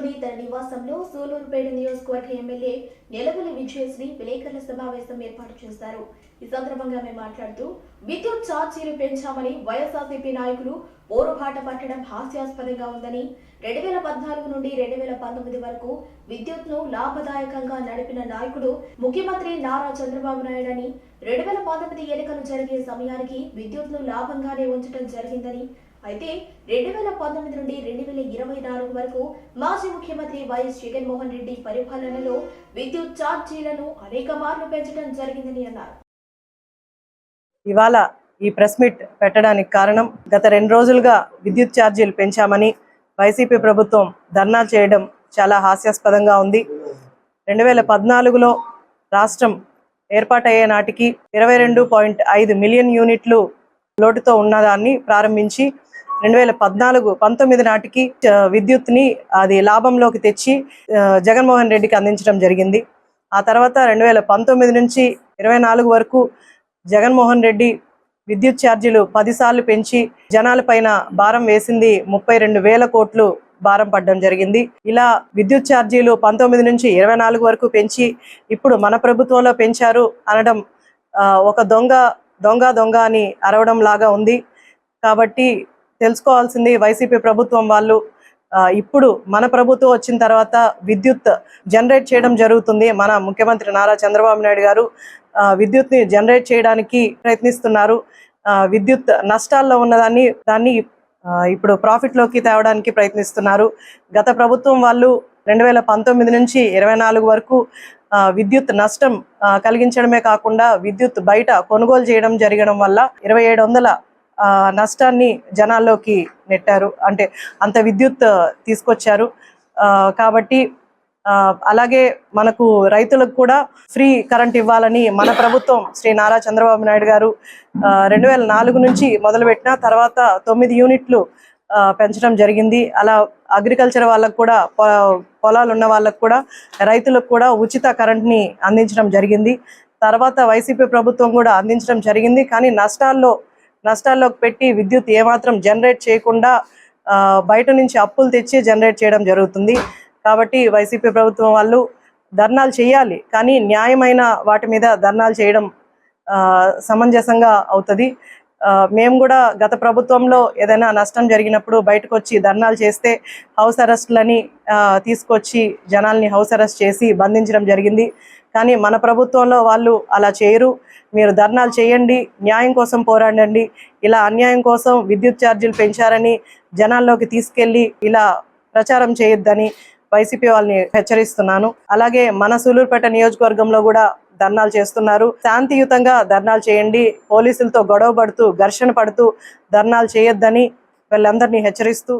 నగరంలోని తన నివాసంలో సూలూరుపేట నియోజకవర్గ ఎమ్మెల్యే నెలవల విజయశ్రీ విలేకరుల సమావేశం ఏర్పాటు చేశారు. ఈ సందర్భంగా ఆమె మాట్లాడుతూ విద్యుత్ ఛార్జీలు పెంచామని వైఎస్ఆర్సీపీ నాయకులు పోరుబాట పట్టడం హాస్యాస్పదంగా ఉందని రెండు వేల పద్నాలుగు నుండి రెండు వేల పంతొమ్మిది వరకు విద్యుత్ను లాభదాయకంగా నడిపిన నాయకుడు ముఖ్యమంత్రి నారా చంద్రబాబు నాయుడు అని రెండు వేల పంతొమ్మిది ఎన్నికలు జరిగే సమయానికి విద్యుత్ను లాభంగానే ఉంచడం జరిగిందని అయితే రెండు వేల పంతొమ్మిది నుండి రెండు వేల ఇరవై నాలుగు వరకు మాజీ ముఖ్యమంత్రి వైఎస్ జగన్మోహన్ రెడ్డి పరిపాలనలో విద్యుత్ ఛార్జీలను అనేక మార్లు పెంచడం జరిగిందని అన్నారు. ఇవాళ ఈ ప్రెస్ మీట్ పెట్టడానికి కారణం గత రెండు రోజులుగా విద్యుత్ ఛార్జీలు పెంచామని వైసీపీ ప్రభుత్వం ధర్నా చేయడం చాలా హాస్యాస్పదంగా ఉంది. రెండు వేల పద్నాలుగులో రాష్ట్రం ఏర్పాటయ్యే నాటికి ఇరవై రెండు పాయింట్ ఐదు మిలియన్ యూనిట్లు లోటుతో ఉన్నదాన్ని ప్రారంభించి రెండు వేల పద్నాలుగు పంతొమ్మిది నాటికి విద్యుత్ని అది లాభంలోకి తెచ్చి జగన్మోహన్ రెడ్డికి అందించడం జరిగింది. ఆ తర్వాత రెండు వేల పంతొమ్మిది నుంచి ఇరవై నాలుగు వరకు జగన్మోహన్ రెడ్డి విద్యుత్ ఛార్జీలు పదిసార్లు పెంచి జనాల పైన భారం వేసింది ముప్పై రెండు వేల కోట్లు భారం పడడం జరిగింది. ఇలా విద్యుత్ ఛార్జీలు పంతొమ్మిది నుంచి ఇరవై నాలుగు వరకు పెంచి ఇప్పుడు మన ప్రభుత్వంలో పెంచారు అనడం ఒక దొంగ దొంగ దొంగ అని అరవడం లాగా ఉంది. కాబట్టి తెలుసుకోవాల్సింది వైసీపీ ప్రభుత్వం వాళ్ళు. ఇప్పుడు మన ప్రభుత్వం వచ్చిన తర్వాత విద్యుత్ జనరేట్ చేయడం జరుగుతుంది. మన ముఖ్యమంత్రి నారా చంద్రబాబు నాయుడు గారు ఆ, విద్యుత్ని జనరేట్ చేయడానికి ప్రయత్నిస్తున్నారు. విద్యుత్ నష్టాల్లో ఉన్నదాన్ని దాన్ని ఇప్పుడు ప్రాఫిట్లోకి తేవడానికి ప్రయత్నిస్తున్నారు. గత ప్రభుత్వం వాళ్ళు రెండు వేల పంతొమ్మిది నుంచి ఇరవై నాలుగు వరకు విద్యుత్ నష్టం కలిగించడమే కాకుండా విద్యుత్ బయట కొనుగోలు చేయడం జరగడం వల్ల ఇరవై ఏడు వందల నష్టాన్ని జనాల్లోకి నెట్టారు. అంటే అంత విద్యుత్ తీసుకొచ్చారు. ఆ, కాబట్టి ఆ, అలాగే మనకు రైతులకు కూడా ఫ్రీ కరెంట్ ఇవ్వాలని మన ప్రభుత్వం శ్రీ నారా చంద్రబాబు నాయుడు గారు రెండు వేల నాలుగు నుంచి మొదలుపెట్టిన తర్వాత తొమ్మిది యూనిట్లు పెంచడం జరిగింది. అలా అగ్రికల్చర్ వాళ్ళకు కూడా పొలాలు ఉన్న వాళ్ళకు కూడా రైతులకు కూడా ఉచిత కరెంట్ని అందించడం జరిగింది. తర్వాత వైసీపీ ప్రభుత్వం కూడా అందించడం జరిగింది. కానీ నష్టాల్లో నష్టాల్లోకి పెట్టి విద్యుత్ ఏమాత్రం జనరేట్ చేయకుండా బయట నుంచి అప్పులు తెచ్చి జనరేట్ చేయడం జరుగుతుంది. కాబట్టి వైసీపీ ప్రభుత్వం వాళ్ళు ధర్నాలు చేయాలి కానీ న్యాయమైన వాటి మీద ధర్నాలు చేయడం సమంజసంగా అవుతుంది. మేము కూడా గత ప్రభుత్వంలో ఏదైనా నష్టం జరిగినప్పుడు బయటకు వచ్చి ధర్నాలు చేస్తే హౌస్ అరెస్ట్లని తీసుకొచ్చి జనాల్ని హౌస్ అరెస్ట్ చేసి బంధించడం జరిగింది. కానీ మన ప్రభుత్వంలో వాళ్ళు అలా చేయరు. మీరు ధర్నాలు చేయండి న్యాయం కోసం పోరాడండి ఇలా అన్యాయం కోసం విద్యుత్ ఛార్జీలు పెంచారని జనాల్లోకి తీసుకెళ్ళి ఇలా ప్రచారం చేయొద్దని వైసీపీ వాళ్ళని హెచ్చరిస్తున్నాను. అలాగే మన సూలూరుపేట నియోజకవర్గంలో కూడా ధర్నాలు చేస్తున్నారు. శాంతియుతంగా ధర్నాలు చేయండి పోలీసులతో గొడవ పడుతూ ఘర్షణ పడుతూ ధర్నాలు చేయొద్దని వీళ్ళందరినీ హెచ్చరిస్తూ